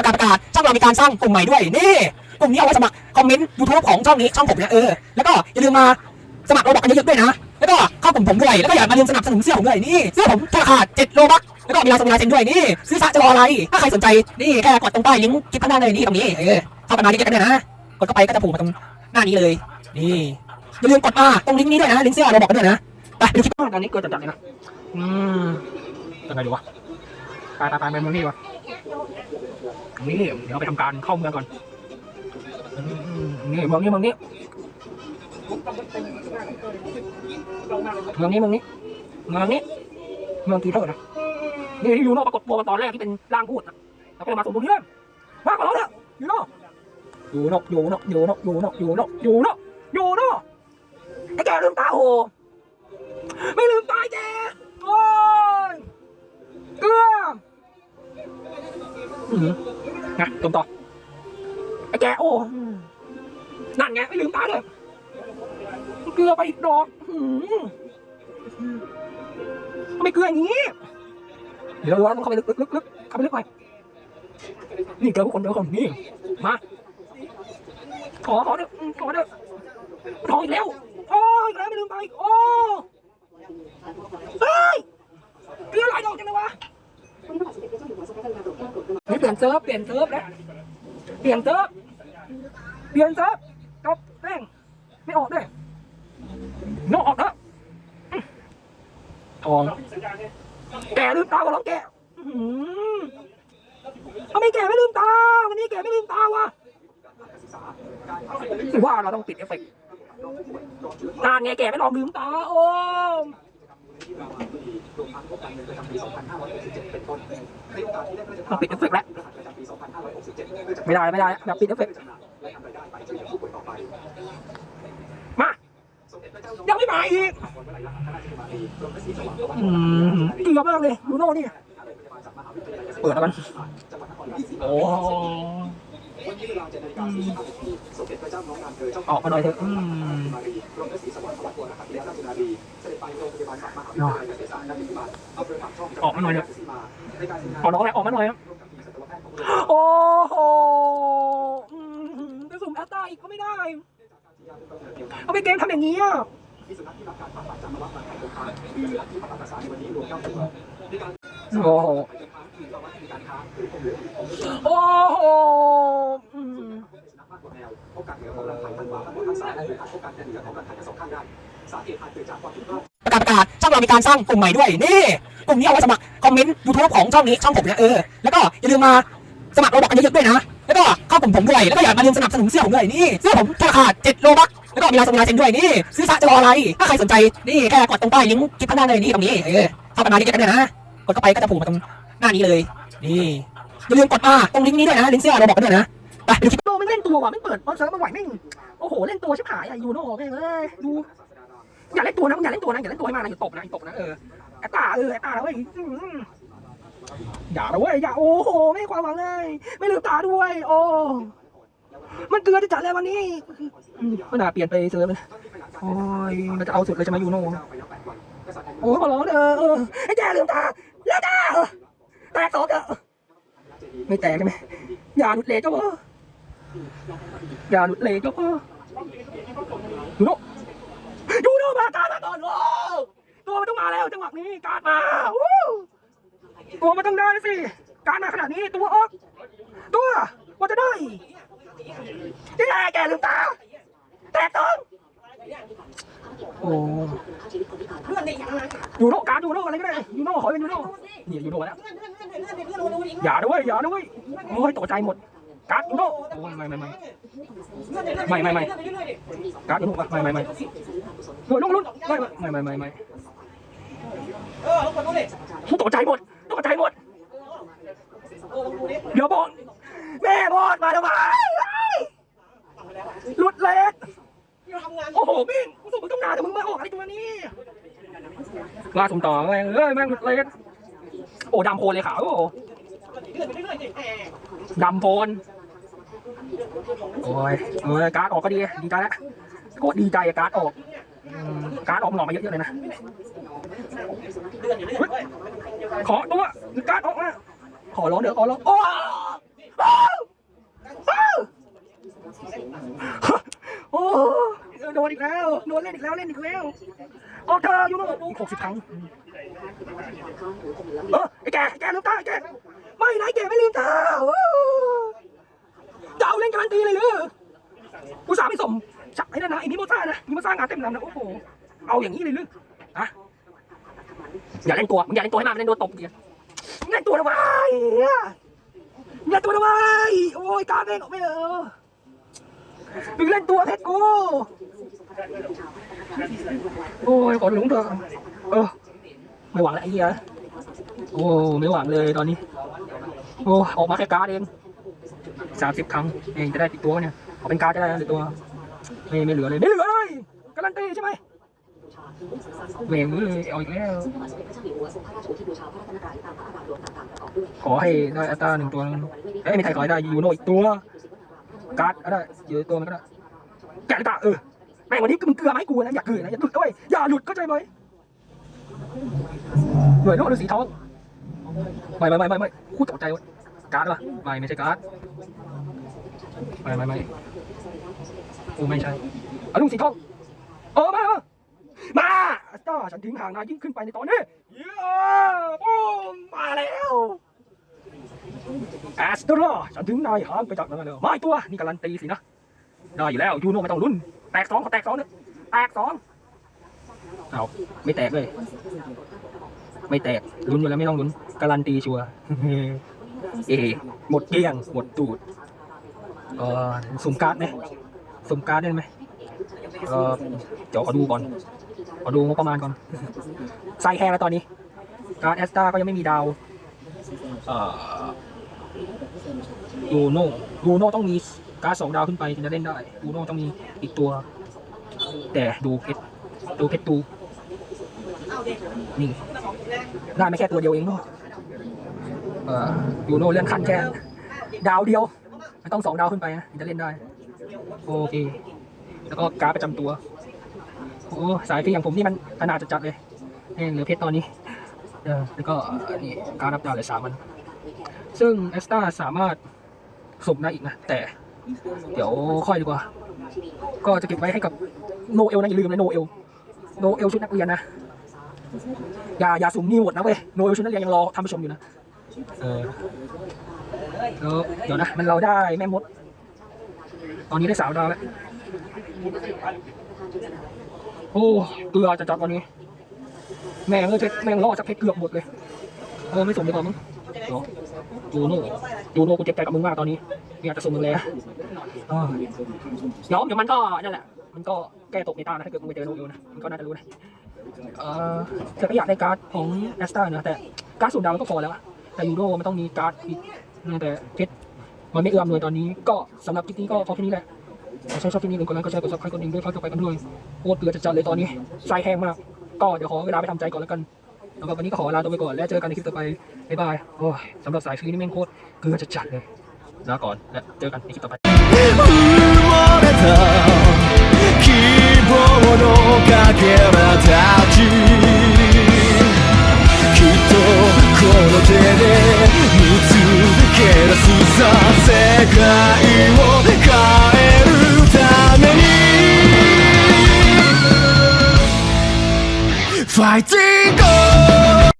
ประกาศประกาศช่องเรามีการสร้างกลุ่มใหม่ด้วยนี่กลุ่มนี้เอาไว้สมัครคอมเมนต์ยูทูบของช่องนี้ช่องผมเนี่ยเออแล้วก็อย่าลืมมาสมัครโรบอกกันเยอะๆด้วยนะ แล้วก็เข้ากลุ่มผมด้วย แล้วก็อย่ามาลืมสนับสนุนเสื้อผมด้วยนี่เสื้อผมราคาเจ็ดโลบักแล้วก็มีลายสมุนลายเซ็นด้วยนี่ซื้อซะจะรออะไร ถ้าใครสนใจนี่แค่กดตรงป้ายลิงก์คลิปข้างหน้าเลยนี่ตรงนี้เออเข้ากันมาเยอะๆกันเนี่ยนะกดเข้าไปก็จะผล่มาตรงหน้านี้เลย นี่อย่าลืมกดมาตรงลิงก์นี้ด้วยนะลิงก์เสื้อเราบอกกันด้วยนะไปดูคลิปตอนนี้เกิดจัดๆเลยนะอืมยังไงดีวะไปไปไปไปเมืองนี่วะ นี่เดี๋ยวไปทำการเข้าเมืองก่อนนี่เมืองนี้เมืองนี้เมืองนี้เมืองนี้เมืองนี้เมืองกีเตอร์นะนี่ที่ยูโน่ปรากฏตัวตอนแรกที่เป็นร่างพูดนะแล้วก็มาสมบูรณ์ที่เริ่มมาก่อนแล้วเถอะยูโน่ยูโน่ยูโน่ยูโน่ยูโน่ยูโน่ยูโน่ยูโน่ไอ้แกลืมตาโหไม่ลืมตาแกโอ้ยเกลือ นะตรงต่อไอ้แกโอ้นั่นไงไม่ลืมตาเลยเกลือไปอีกดอกอืมทำไมเกลืออย่างนี้เดี๋ยวเราต้องเข้าไปลึกลึกลึกเข้าไปลึกไปนี่เกลือทุกคนเดี๋ยวคนนี่มาขอขอเด้อขอเด้อขออีกแล้วโอ้ยอีกแล้วไม่ลืมไปอีกโอ้ เฮ้ยเกลือหลายดอกจังเลยวะนี่ เซิร์ฟเปลี่ยนเซิร์ฟแล้วเปลี่ยนเซิร์ฟเปลี่ยนเซิร์ฟจบแม่งไม่ออกด้วยนอกออกแล้วทองแกลืมตาก็ร้องแกอื้อหือทำไมแกไม่ลืมตา วันนี้แกไม่ลืมตาวะว่าเราต้องปิดเอฟเฟกต์นานไงแกไม่ลองลืมตาโอ้ งบการเงินประจำปี 2567 เป็นต้นในโอกาสที่ได้พระราชทานปิดเอฟเฟกต์แล้วประจำปี 2567ไม่ได้ไม่ได้แบบปิดเอฟเฟกต์และนำรายได้ไปช่วยเหลือผู้ป่วยต่อไปมายังไม่มาอีกเกือบมากเลยดูโน่นี่เปิดแล้วกันโอ้ วันนี้เวลาเจ็ดนาฬิกาสี่สิบห้นาทีสมเด็พระเจ้าน้องนางเธอออกมาหน่อยเถอะอืมารีกรมพะศรีสวรรค์วับัวนะครับและรานาวีเสด็จไปโรงพยาบาลมหาวิทยาลักษตรศาสตนคอำเภอปกังหนครศรีมาในกขอร้องเลยออกมาหน่อยครับโอ้โหจะสุ่มแอตตาอีกก็ไม่ได้เอาไปเกมทำอย่างนี้อะโอ้โหโอ้โห ประกาศประกาศช่องเรามีการสร้างกลุ่มใหม่ด้วยนี่กลุ่มนี้เอาไว้สมัครคอมเมนต์ยูทูบของช่องนี้ช่องผมเนี่ยเออแล้วก็อย่าลืมมาสมัครโรบอกกันเยอะๆด้วยนะ แล้วก็เข้ากลุ่มผมด้วยแล้วก็อย่ามาลืมสนับสนุนเสื้อผมด้วยนี่เสื้อผมราคาเจ็ดโลบักแล้วก็มีลายสมุนลายเซ็นด้วยนี่ซื้อซะจะรออะไรถ้าใครสนใจนี่แค่กดตรงป้ายลิงก์คลิปข้างหน้าเลยนี่ตรงนี้เออเข้ากันมาเยอะๆกันเนี่ยนะกดเข้าไปก็จะโผล่มาตรงหน้านี้เลย นี่อย่าลืมกดมาตรงลิงก์นี้ด้วยนะลิงก์เสื้อเราบอกกันด้วยนะ ไปดูคลิปโนไม่เล่นตัวว่ะไม่เปิดออนเซิร์ฟมาไหวไม่โอ้โหเล่นตัวชิบหายอะยูโน่แม่งเอ้ยดูอย่าเล่นตัวนะมึงอย่าเล่นตัวนะอย่าเล่นตัวให้มากนะอย่าตบนะอย่าตบนะเออแอตตาเออแอตตาเว้ยอย่าเลยเว้ยอย่าโอ้โหไม่ความหวังเลยไม่ลืมตาด้วย โอ้มันเกลือจะจัดเลยวันนี้มันน่าเปลี่ยนไปเซิร์ฟเลยโอ้ยมันจะเอาสุดเลยใช่ไหมยูโน่โอ้ยขอร้องเออเออไอ้แกลืมตาลืมตาแตกสองเถอะไม่แตกใช่ไหมอย่าหลุดเลเจ้าพ่ออ ย่าหลุดเลเจ้าพ่อยูโน่ยูโนมาการมาก่อนโอ้ตัวมันต้องมาแล้วจังหวะนี้การมาตัวมันต้องได้สิการมาขนาดนี้ตัวออกตัวว่าจะได้ที่แกแกลืมตาแต่ต้องโอ้ยูโนการยูโนอะไรก็ได้ยูโนขอเป็นยูโน่นี่ยูโนแล้วอย่าด้วยอย่าด้วยโอ้ยตกใจหมด การยูโไม่ไม่ไม่ไม่ไม่ไม่การยูโไม่ไม่ไม่โอ้ยลุ้นลุ้นไม่ไม่ไม่ไม่ไม่ตกใจหมดตกใจหมดเดี๋ยวบอกแม่บอดมาทำไมหลุดเล็กโอ้โหมิ่งกูส่งมึงต้องนานแต่มึงมาออกอะไรตัวนี้ลาสมต่อแม่งเอ้ยแม่งหลุดเล็กโอ้ดำโพนเลยขาวโอ้โหดำโพน โอ้ยเออการ์ดออกก็ดี ดีใจแล้วก็ดีใจอะการ์ดออกอืมการ์ดออกมันออกมาเยอะๆเลยนะเฮ้ยขอตัวการ์ดออกมาขอร้องเดี๋ยวขอร้องโอ้โอ้โดนอีกแล้วโดนเล่นอีกแล้วเล่นอีกแล้วออกเธออยู่โน่นอีกหกสิบครั้งเออไอ้แกไอ้แกลืมตาไอ้แกไม่นะไอ้แกไม่ลืมตาโอ้ นการันตีเลยหรืออุตส่าห์ไม่สมจับไอ้นั่นะไอ้มิโมซ่านะมิโมซ่างานเต็มลำนะโอ้โหเอาอย่างนี้เลยหรืออะอย่าเล่นตัวมึงอย่าเล่นตัวให้มากเล่นตัวตบเดียวเล่นตัวทำไมเล่นตัวทำไมโอ้ยการเล่นออกไม่เออมึงเล่นตัวเพชรกูโอ้ยขอหลงเถอะเออไม่หวังแล้วไอ้เหี้ยโอ้ไม่หวังเลยตอนนี้ โอ้ออกมาแค่การเอง สามสิบครั้งเองจะได้ติดตัวเนี่ยเอาเป็นการ์ดจะได้หรือตัวไม่ไม่เหลือเลยไม่เหลือเลยการันตีใช่ไหมเวงเลยเอาอีกแล้วขอให้ได้อัตราหนึ่งตัวนึงเอ้ยไม่ใครขอให้ได้ยูโนอีกตัวการ์ดก็ได้อยู่ในตัวมันก็ได้แกะตาเออแม่งวันนี้มึงเกลือไหมาให้กูนะอย่าเกลือนะอย่าหลุดด้วยอย่าหลุดเข้าใจไหมหน่วยโน้ตฤาษีทองไม่ไม่ไม่ไม่ไม่คู่ตกใจวะ การ์ดวะไม่ไม่ใช่การ์ดไม่ไม่ไม่โอ้ไม่ใช่อนุสีทองเออมามามาจ้าฉันทิ้งห่างนายยิ่งขึ้นไปในตอนนี้เย้โอ้มาแล้วแอสตราฉันถึงนายห่างไปจากนั้นแล้วไมาอีกตัวนี่การันตีสินะได้อยู่แล้วยูโน่ไม่ต้องลุ้นแตกสองเขอแตกสองเนึงแตกสองเอาไม่แตกเลย ไม่แตกลุ้นอยู่แล้วไม่ต้องลุ้นการันตีชัวร์ เอ หมดเกลี้ยง หมดตูดเออสุ่มการ์ดไหมสุ่มการ์ดได้ไหมเออเดี๋ยวขอดูก่อนขอดูงบประมาณก่อนใส่แฮงแล้วตอนนี้ การ์ดแอสตาก็ยังไม่มีดาวเอ่อยูโนยูโนต้องมีการ์ดสองดาวขึ้นไปถึงจะเล่นได้บูโน่ต้องมีอีกตัว แต่ดูเพชรดูเพชรตูนี่ได้ไม่แค่ตัวเดียวเองเนาะ ยูโน่เลื่อนขั้นแค่ดาวเดียว ไม่ต้องสองดาวขึ้นไปนะจะเล่นได้ โอเค แล้วก็การ์ดประจำตัว โอ้สายฟรีอย่างผมนี่มันขนาดจัดๆเลยเหลือเพชรตอนนี้เออแล้วก็นี่การรับดาวเหลือสามมัน ซึ่งเอสตาสามารถสุ่มได้อีกนะ แต่เดี๋ยวค่อยดีกว่า ก็จะเก็บไว้ให้กับโนเอลนะอย่าลืมนะโนเอลโนเอลชุดนักเรียนนะ อย่าอย่าสุ่มนิวหมดนะเว้ยโนเอลชุดนักเรียนยังรอทำผู้ชมอยู่นะ เออเดี๋ยวนะ มันเราได้แม่มด ตอนนี้ได้สาวดาวแล้ว โอ้เกลือจะจัดวันนี้ แม่งเออเพชรแม่งรอดจากเพชรเกือบหมดเลย เออไม่สมดีกว่ามึงเดี๋ยวจูโน่จูโน่กูเจ็บใจกับมึงมากตอนนี้ไม่อยากจะส่งมึงเลยอะเดี๋ยวเดี๋ยวมันก็นั่นแหละ มันก็แก้ตกในตานะถ้าเกิดมึงไปเจอโนเอลนะ มันก็น่าจะรู้นะเออแต่ก็อยากได้การ์ดของแอสตานะแต่การ์ดสูนดาวมันก็พอแล้วอะ แต่ยูโรมันต้องมีการ์ดอีกแต่เพชรมันไม่เอื้อมเลยตอนนี้ ก็สำหรับคลิปนี้ก็พอแค่นี้แหละถ้าใครชอบคลิปนี้กดไลค์กดแชร์กดซับสไครต์กดดิ่งด้วยเข้าต่อไปกันด้วยโคตรเกลือจัดๆเลยตอนนี้ใจแห้งมาก ก็เดี๋ยวขอเวลาไปทำใจก่อนแล้วกัน แล้วก็วันนี้ก็ขอลาตัวไปก่อน แล้วเจอกันในคลิปต่อไป บ๊ายบาย โอ้ยสำหรับสายฟรีนี่แม่งโคตรเกลือจัดๆเลยลาก่อน และเจอกันในคลิปต่อไป 埋もれた希望のかけらたち を変えるために Fighting